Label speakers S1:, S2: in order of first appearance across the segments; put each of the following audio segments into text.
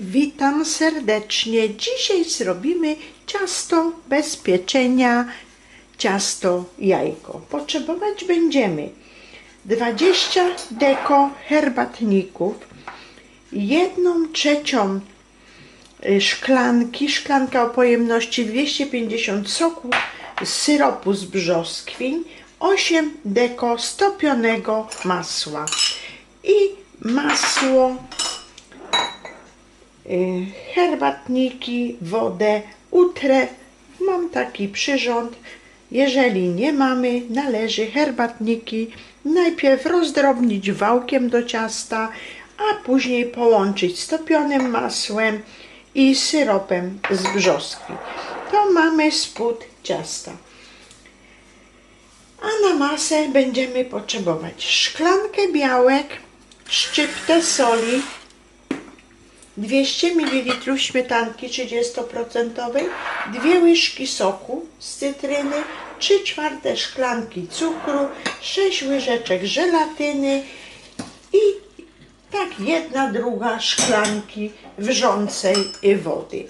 S1: Witam serdecznie. Dzisiaj zrobimy ciasto bez pieczenia, ciasto jajko. Potrzebować będziemy 20 deko herbatników, jedną trzecią y, szklanki, szklanka o pojemności 250 soku z syropu z brzoskwiń, 8 deko stopionego masła i masło herbatniki, wodę, utrę. Mam taki przyrząd. Jeżeli nie mamy, należy herbatniki najpierw rozdrobnić wałkiem do ciasta, a później połączyć z topionym masłem i syropem z brzoskwi. To mamy spód ciasta. A na masę będziemy potrzebować szklankę białek, szczyptę soli, 200 ml śmietanki 30%, dwie łyżki soku z cytryny, 3 czwarte szklanki cukru, 6 łyżeczek żelatyny i tak jedna druga szklanki wrzącej wody.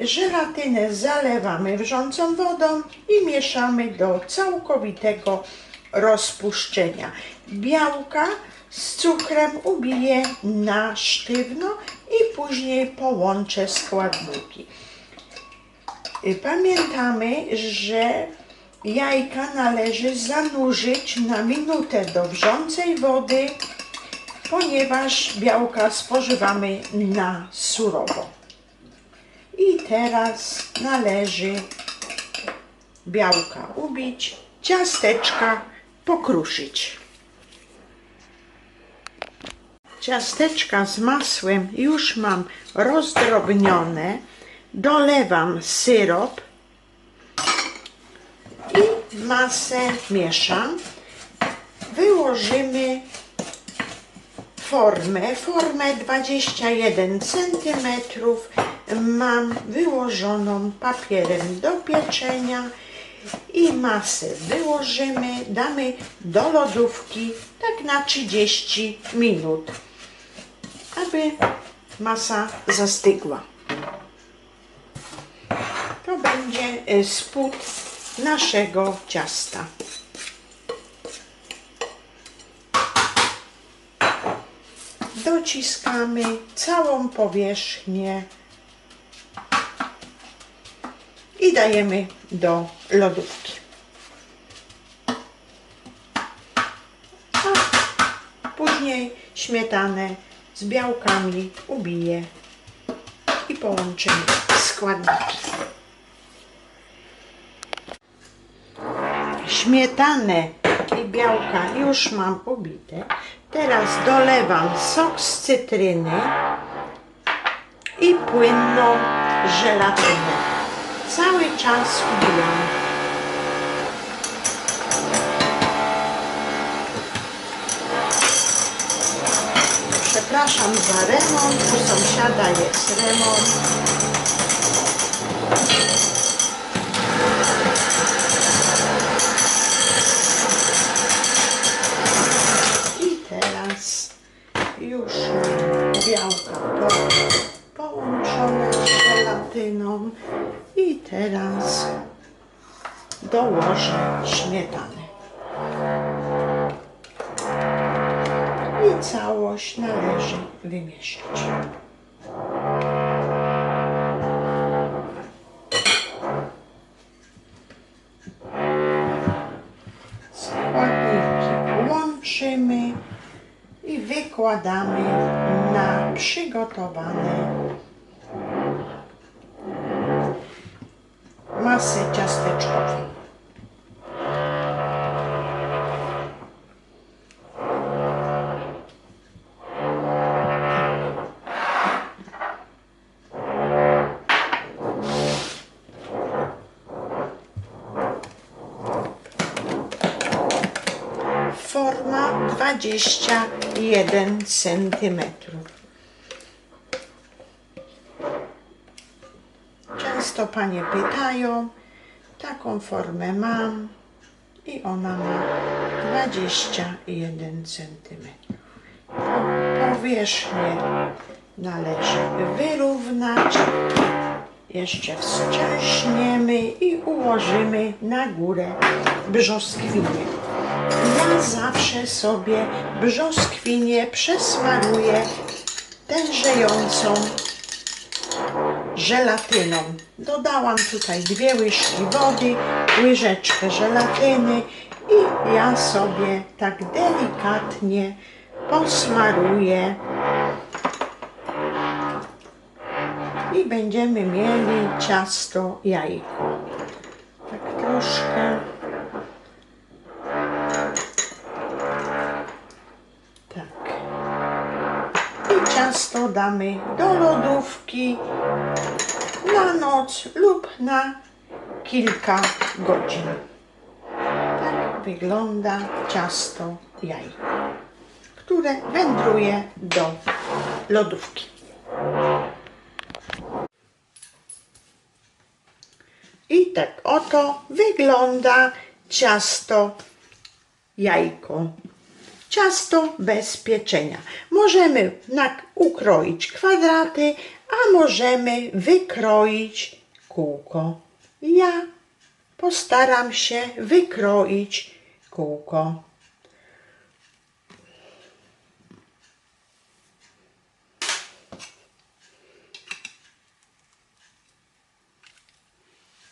S1: Żelatynę zalewamy wrzącą wodą i mieszamy do całkowitego rozpuszczenia. Białka z cukrem ubiję na sztywno i później połączę składniki. Y, Pamiętamy, że jajka należy zanurzyć na minutę do wrzącej wody, ponieważ białka spożywamy na surowo. I teraz należy białka ubić, ciasteczka pokruszyć. Ciasteczka z masłem już mam rozdrobnione. Dolewam syrop i masę mieszam. Wyłożymy formę, formę 21 cm mam wyłożoną papierem do pieczenia i masę wyłożymy, damy do lodówki tak na 30 minut, aby masa zastygła. To będzie e, spód naszego ciasta. Dociskamy całą powierzchnię i dajemy do lodówki. A później śmietanę z białkami ubiję i połączymy składniki. Śmietanę i białka już mam ubite. Teraz dolewam sok z cytryny i płynną żelatynę. Cały czas ubijam. Przepraszam za remont, u sąsiada jest remont. Teraz dołożę śmietanę. I całość należy wymieszać. Składniki łączymy i wykładamy na przygotowane masę ciasteczkową. Forma 21 centymetrów. Często panie pytają, taką formę mam i ona ma 21 cm. Powierzchnię należy wyrównać. Jeszcze wstrząśniemy i ułożymy na górę brzoskwinie. Ja zawsze sobie brzoskwinię przesmaruję tężejącą żelatyną. Dodałam tutaj dwie łyżki wody, łyżeczkę żelatyny i ja sobie tak delikatnie posmaruję. I będziemy mieli ciasto jajko. Tak troszkę. Ciasto damy do lodówki na noc lub na kilka godzin. Tak wygląda ciasto jajko, które wędruje do lodówki. I tak oto wygląda ciasto jajko. Ciasto bez pieczenia. Możemy ukroić kwadraty, a możemy wykroić kółko. Ja postaram się wykroić kółko.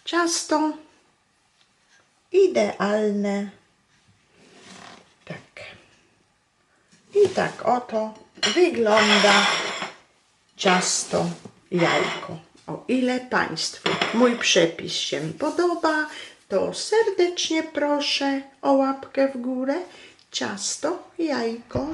S1: Ciasto idealne. Tak. I tak oto wygląda ciasto jajko. O ile Państwu mój przepis się podoba, to serdecznie proszę o łapkę w górę. Ciasto jajko